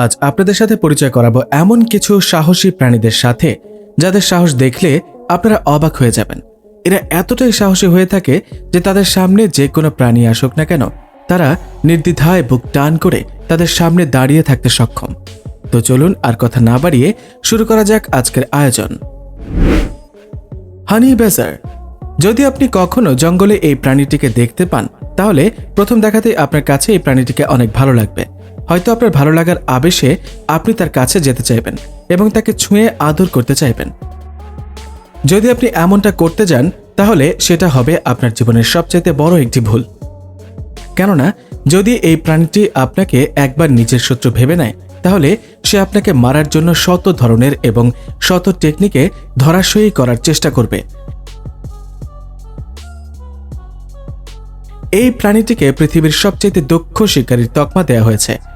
আজ আপনাদের সাথে পরিচয় করাবো এমন কিছু সাহসী প্রাণীদের সাথে, যাদের সাহস দেখলে আপনারা অবাক হয়ে যাবেন। এরা এতটাই সাহসী হয়ে থাকে যে তাদের সামনে যে কোনো প্রাণী আসুক না কেন, তারা নির্দ্বিধায় বুক টান করে তাদের সামনে দাঁড়িয়ে থাকতে সক্ষম। তো চলুন আর কথা না বাড়িয়ে শুরু করা যাক আজকের আয়োজন। হানি বেজার, যদি আপনি কখনো জঙ্গলে এই প্রাণীটিকে দেখতে পান, তাহলে প্রথম দেখাতেই আপনার কাছে এই প্রাণীটিকে অনেক ভালো লাগবে। হয়তো আপনার ভালো লাগার আবেশে আপনি তার কাছে যেতে চাইবেন এবং তাকে ছুঁয়ে আদর করতে চাইবেন। যদি আপনি এমনটা করতে যান, তাহলে সেটা হবে আপনার জীবনের সবচাইতে বড় একটি ভুল। কেননা, যদি এই প্রাণীটি আপনাকে একবার নিজের শত্রু ভেবে নেয়, তাহলে সে আপনাকে মারার জন্য শত ধরনের এবং শত টেকনিকে ধরাশয়ী করার চেষ্টা করবে। এই প্রাণীটিকে পৃথিবীর সবচেয়ে দক্ষ শিকারীর তকমা দেওয়া হয়েছে।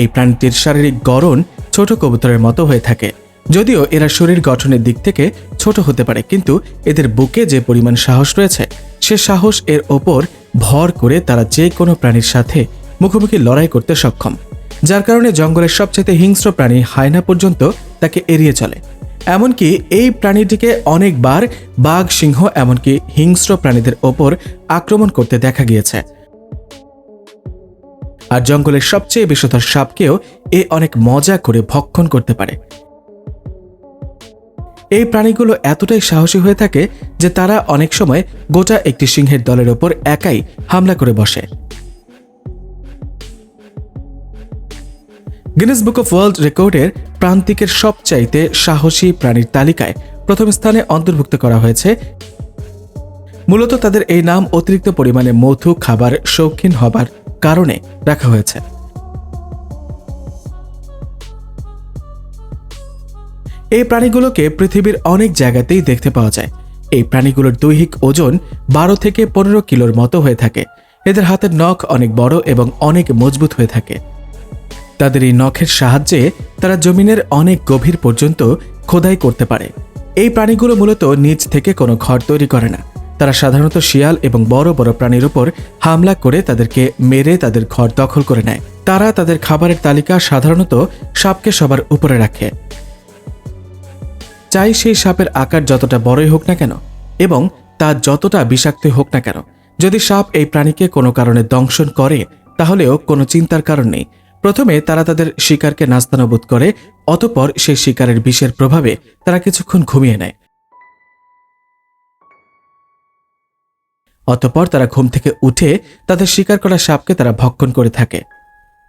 এই প্রাণীটির শারীরিক গড়ন ছোট কবুতরের মতো হয়ে থাকে। যদিও এরা শরীর গঠনের দিক থেকে ছোট হতে পারে, কিন্তু এদের বুকে যে পরিমাণ সাহস রয়েছে, সে সাহস এর ওপর ভর করে তারা যে কোনো প্রাণীর সাথে মুখোমুখি লড়াই করতে সক্ষম। যার কারণে জঙ্গলের সবচেয়ে হিংস্র প্রাণী হায়না পর্যন্ত তাকে এড়িয়ে চলে। এমনকি এই প্রাণীটিকে অনেকবার বাঘ সিংহ, এমনকি হিংস্র প্রাণীদের ওপর আক্রমণ করতে দেখা গিয়েছে। আর জঙ্গলের সবচেয়ে বিষধর সাপকেও এ অনেক মজা করে ভক্ষণ করতে পারে। এই প্রাণীগুলো এতটাই সাহসী হয়ে থাকে যে তারা অনেক সময় গোটা একটি সিংহের দলের ওপর একাই হামলা করে বসে। গিনেস বুক অফ ওয়ার্ল্ড রেকর্ডের প্রান্তিকের সবচাইতে সাহসী প্রাণীর তালিকায় প্রথম স্থানে অন্তর্ভুক্ত করা হয়েছে। মূলত তাদের এই নাম অতিরিক্ত পরিমাণে মধু, খাবার, শৌখিন হবার কারণে রাখা হয়েছে। এই প্রাণীগুলোকে পৃথিবীর অনেক জায়গাতেই দেখতে পাওয়া যায়। এই প্রাণীগুলোর দৈহিক ওজন বারো থেকে পনেরো কিলোর মতো হয়ে থাকে। এদের হাতের নখ অনেক বড় এবং অনেক মজবুত হয়ে থাকে। তাদের এই নখের সাহায্যে তারা জমিনের অনেক গভীর পর্যন্ত খোদাই করতে পারে। এই প্রাণীগুলো মূলত নিচ থেকে কোনো ঘর তৈরি করে না। তারা সাধারণত শিয়াল এবং বড় বড় প্রাণীর উপর হামলা করে তাদেরকে মেরে তাদের ঘর দখল করে নেয়। তারা তাদের খাবারের তালিকা সাধারণত সাপকে সবার উপরে রাখে। চাই সেই সাপের আকার যতটা বড়ই হোক না কেন এবং তা যতটা বিষাক্ত হোক না কেন। যদি সাপ এই প্রাণীকে কোনো কারণে দংশন করে, তাহলেও কোনো চিন্তার কারণ নেই। প্রথমে তারা তাদের শিকারকে নাস্তানবোধ করে, অতপর সেই শিকারের বিষের প্রভাবে তারা কিছুক্ষণ ঘুমিয়ে নেয়। অতপর তারা ঘুম থেকে উঠে তাদের শিকার করা সাপকে তারা ভক্ষণ করে থাকে।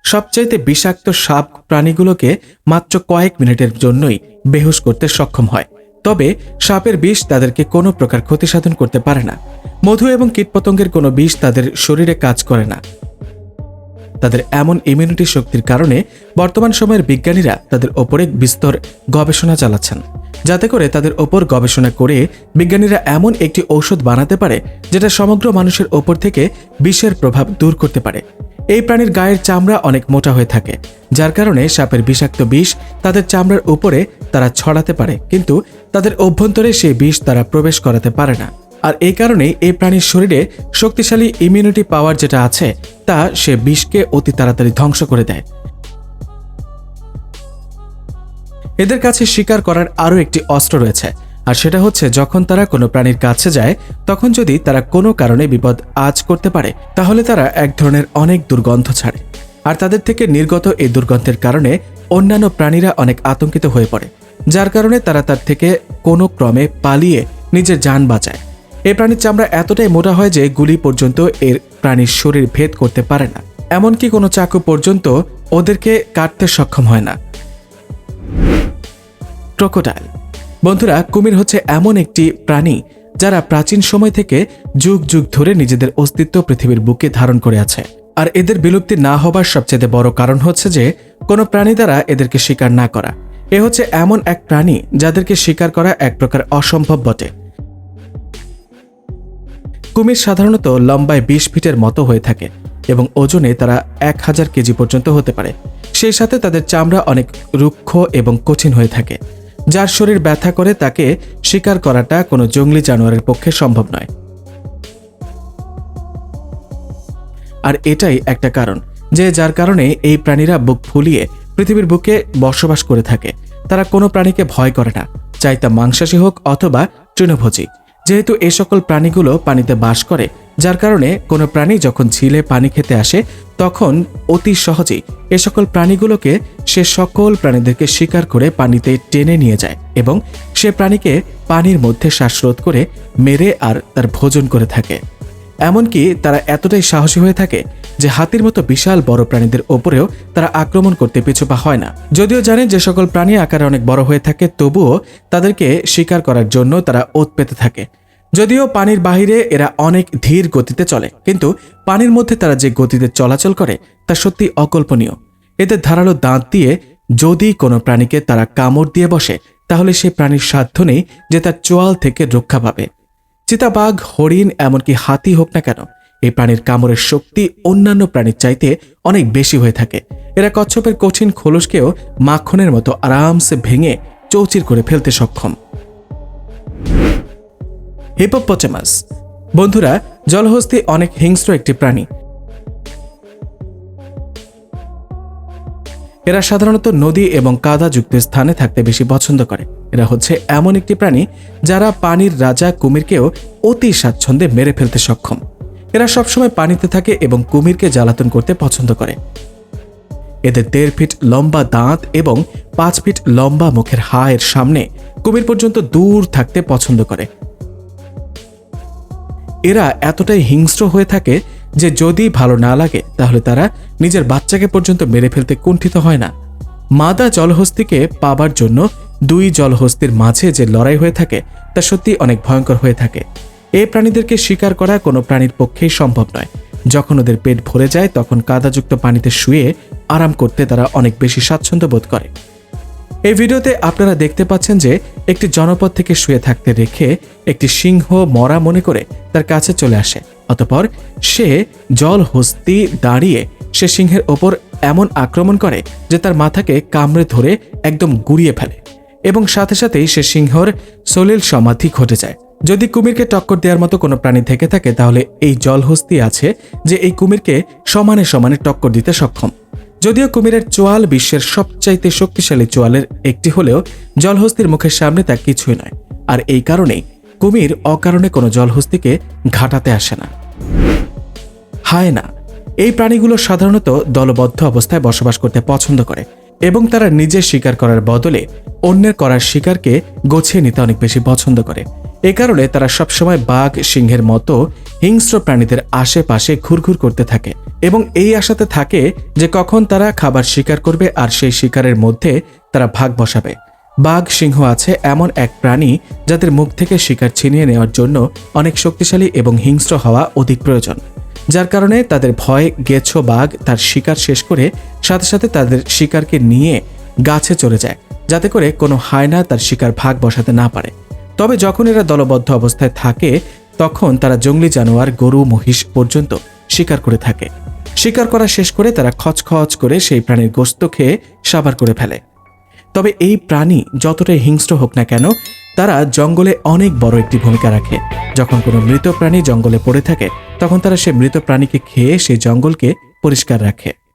সবচাইতে বিষাক্ত সাপ প্রাণীগুলোকে মাত্র কয়েক মিনিটের জন্যই বেহুশ করতে সক্ষম হয়। তবে সাপের বিষ তাদেরকে কোনো প্রকার ক্ষতি সাধন করতে পারে না। মধু এবং কীটপতঙ্গের কোনো বিষ তাদের শরীরে কাজ করে না। তাদের এমন ইমিউনিটি শক্তির কারণে বর্তমান সময়ের বিজ্ঞানীরা তাদের ওপরে বিস্তর গবেষণা চালাচ্ছেন। যাতে করে তাদের ওপর গবেষণা করে বিজ্ঞানীরা এমন একটি ঔষধ বানাতে পারে যেটা সমগ্র মানুষের ওপর থেকে বিষের প্রভাব দূর করতে পারে। এই প্রাণীর গায়ের চামড়া অনেক মোটা হয়ে থাকে, যার কারণে সাপের বিষাক্ত বিষ তাদের চামড়ার উপরে তারা ছড়াতে পারে, কিন্তু তাদের অভ্যন্তরে সেই বিষ তারা প্রবেশ করাতে পারে না। আর এই কারণেই এই প্রাণীর শরীরে শক্তিশালী ইমিউনিটি পাওয়ার যেটা আছে, তা সে বিষকে অতি তাড়াতাড়ি ধ্বংস করে দেয়। এদের কাছে শিকার করার আরও একটি অস্ত্র রয়েছে। আর সেটা হচ্ছে, যখন তারা কোনো প্রাণীর কাছে যায়, তখন যদি তারা কোনো কারণে বিপদ আজ করতে পারে, তাহলে তারা এক ধরনের অনেক দুর্গন্ধ ছাড়ে। আর তাদের থেকে নির্গত এই দুর্গন্ধের কারণে অন্যান্য প্রাণীরা অনেক আতঙ্কিত হয়ে পড়ে, যার কারণে তারা তার থেকে কোনো ক্রমে পালিয়ে নিজের যান বাঁচায়। এই প্রাণীর চামড়া এতটাই মোটা হয় যে গুলি পর্যন্ত এর প্রাণীর শরীর ভেদ করতে পারে না। এমনকি কোনো চাকু পর্যন্ত ওদেরকে কাটতে সক্ষম হয় না। ক্রোকোডাইল। বন্ধুরা, কুমির হচ্ছে এমন একটি প্রাণী যারা প্রাচীন সময় থেকে যুগ যুগ ধরে নিজেদের অস্তিত্ব পৃথিবীর বুকে ধারণ করে আছে। আর এদের বিলুপ্তি না হবার সবচেয়ে বড় কারণ হচ্ছে যে, কোনো প্রাণী দ্বারা এদেরকে শিকার না করা। এ হচ্ছে এমন এক প্রাণী যাদেরকে শিকার করা এক প্রকার অসম্ভব বটে। কুমির সাধারণত লম্বায় বিশ ফিটের মতো হয়ে থাকে এবং ওজনে তারা এক হাজার কেজি পর্যন্ত হতে পারে। সেই সাথে তাদের চামড়া অনেক রুক্ষ এবং কঠিন হয়ে থাকে। যার শরীর ব্যথা করে তাকে শিকার করাটা কোনো জঙ্গলি জানোয়ারের পক্ষে সম্ভব নয়। আর এটাই একটা কারণ যে যার কারণে এই প্রাণীরা বুক ফুলিয়ে পৃথিবীর বুকে বসবাস করে থাকে। তারা কোনো প্রাণীকে ভয় করে না, চাই তা মাংসাশী হোক অথবা তৃণভোজী। যেহেতু এ সকল প্রাণীগুলো পানিতে বাস করে যার কারণে কোনো প্রাণী যখন ঝিলে পানি খেতে আসে, তখন অতি সহজেই এ সকল প্রাণীগুলোকে সে সকল প্রাণীদেরকে শিকার করে পানিতে টেনে নিয়ে যায় এবং সে প্রাণীকে পানির মধ্যে শ্বাসরোধ করে মেরে আর তার ভোজন করে থাকে। এমনকি তারা এতটাই সাহসী হয়ে থাকে যে হাতির মতো বিশাল বড় প্রাণীদের ওপরেও তারা আক্রমণ করতে পিছুপা হয় না। যদিও জানে যে সকল প্রাণী আকারে অনেক বড় হয়ে থাকে, তবুও তাদেরকে শিকার করার জন্য তারা ওত পেতে থাকে। যদিও পানির বাহিরে এরা অনেক ধীর গতিতে চলে, কিন্তু পানির মধ্যে তারা যে গতিতে চলাচল করে তা সত্যি অকল্পনীয়। এদের ধারালো দাঁত দিয়ে যদি কোনো প্রাণীকে তারা কামড় দিয়ে বসে, তাহলে সে প্রাণীর সাধ্য নেই যে তার চোয়াল থেকে রক্ষা পাবে। চিতাবাঘ, হরিণ, এমনকি হাতি হোক না কেন, এই প্রাণীর কামড়ের শক্তি অন্যান্য প্রাণীর চাইতে অনেক বেশি হয়ে থাকে। এরা কচ্ছপের কঠিন খোলসকেও মাখনের মতো আরামসে ভেঙে চৌচির করে ফেলতে সক্ষম। হিপোপটেমাস। বন্ধুরা, জলহস্তি অনেক হিংস্র একটি প্রাণী। এরা সাধারণত নদী এবং কাদাযুক্ত স্থানে থাকতে বেশি পছন্দ করে। এরা হচ্ছে এমন একটি প্রাণী যারা পানির রাজা কুমিরকেও অতি স্বাচ্ছন্দ্যে মেরে ফেলতে সক্ষম। এরা সবসময় পানিতে থাকে এবং কুমিরকে জ্বালাতন করতে পছন্দ করে। এদের দেড় ফিট লম্বা দাঁত এবং পাঁচ ফিট লম্বা মুখের হায়ের সামনে কুমির পর্যন্ত দূর থাকতে পছন্দ করে। এরা এতটাই হিংস্র হয়ে থাকে যে যদি ভালো না লাগে, তাহলে তারা নিজের বাচ্চাকে পর্যন্ত মেরে ফেলতে কুণ্ঠিত হয় না। মাদা জলহস্তিকে পাবার জন্য দুই জলহস্তির মাঝে যে লড়াই হয়ে থাকে, তা সত্যি অনেক ভয়ঙ্কর হয়ে থাকে। এই প্রাণীদেরকে শিকার করা কোনো প্রাণীর পক্ষেই সম্ভব নয়। যখন ওদের পেট ভরে যায়, তখন কাদাযুক্ত পানিতে শুয়ে আরাম করতে তারা অনেক বেশি স্বাচ্ছন্দ্য বোধ করে। এই ভিডিওতে আপনারা দেখতে পাচ্ছেন যে একটি জনপদ থেকে শুয়ে থাকতে রেখে একটি সিংহ মরা মনে করে তার কাছে চলে আসে। অতপর সে জল হস্তি দাঁড়িয়ে সে সিংহের ওপর এমন আক্রমণ করে যে তার মাথাকে কামড়ে ধরে একদম গুড়িয়ে ফেলে এবং সাথে সাথেই সে সিংহর সলিল সমাধি ঘটে যায়। যদি কুমিরকে টক্কর দেওয়ার মতো কোনো প্রাণী থেকে থাকে, তাহলে এই জলহস্তি আছে যে এই কুমিরকে সমানে সমানে টক্কর দিতে সক্ষম। যদিও কুমিরের চোয়াল বিশ্বের সবচাইতে শক্তিশালী চোয়ালের একটি হলেও জলহস্তির মুখের সামনে তা কিছুই নয়। আর এই কারণেই কুমির অকারণে কোনো জলহস্তিকে ঘাটাতে আসে না। হায় না, এই প্রাণীগুলো সাধারণত দলবদ্ধ অবস্থায় বসবাস করতে পছন্দ করে এবং তারা নিজের শিকার করার বদলে অন্যের করার শিকারকে গোছিয়ে নিতে অনেক বেশি পছন্দ করে। এ কারণে তারা সবসময় বাঘ সিংহের মতো হিংস্র প্রাণীদের আশেপাশে ঘুরঘুর করতে থাকে এবং এই আশাতে থাকে যে কখন তারা খাবার শিকার করবে আর সেই শিকারের মধ্যে তারা ভাগ বসাবে। বাঘ সিংহ আছে এমন এক প্রাণী যাদের মুখ থেকে শিকার ছিনিয়ে নেওয়ার জন্য অনেক শক্তিশালী এবং হিংস্র হওয়া অধিক প্রয়োজন। যার কারণে তাদের ভয়, গেছ বাঘ তার শিকার শেষ করে সাথে সাথে তাদের শিকারকে নিয়ে গাছে চলে যায়, যাতে করে কোনো হায়না তার শিকার ভাগ বসাতে না পারে। তবে যখন এরা দলবদ্ধ অবস্থায় থাকে, তখন তারা জঙ্গলি জানোয়ার, গরু, মহিষ পর্যন্ত শিকার করে থাকে। শিকার করা শেষ করে তারা খচখচ করে সেই প্রাণীর গোস্ত খেয়ে সাবার করে ফেলে। তবে এই প্রাণী যতটাই হিংস্র হোক না কেন, তারা জঙ্গলে অনেক বড় একটি ভূমিকা রাখে। যখন কোনো মৃত প্রাণী জঙ্গলে পড়ে থাকে, তখন তারা সে মৃত প্রাণীকে খেয়ে সেই জঙ্গলকে পরিষ্কার রাখে।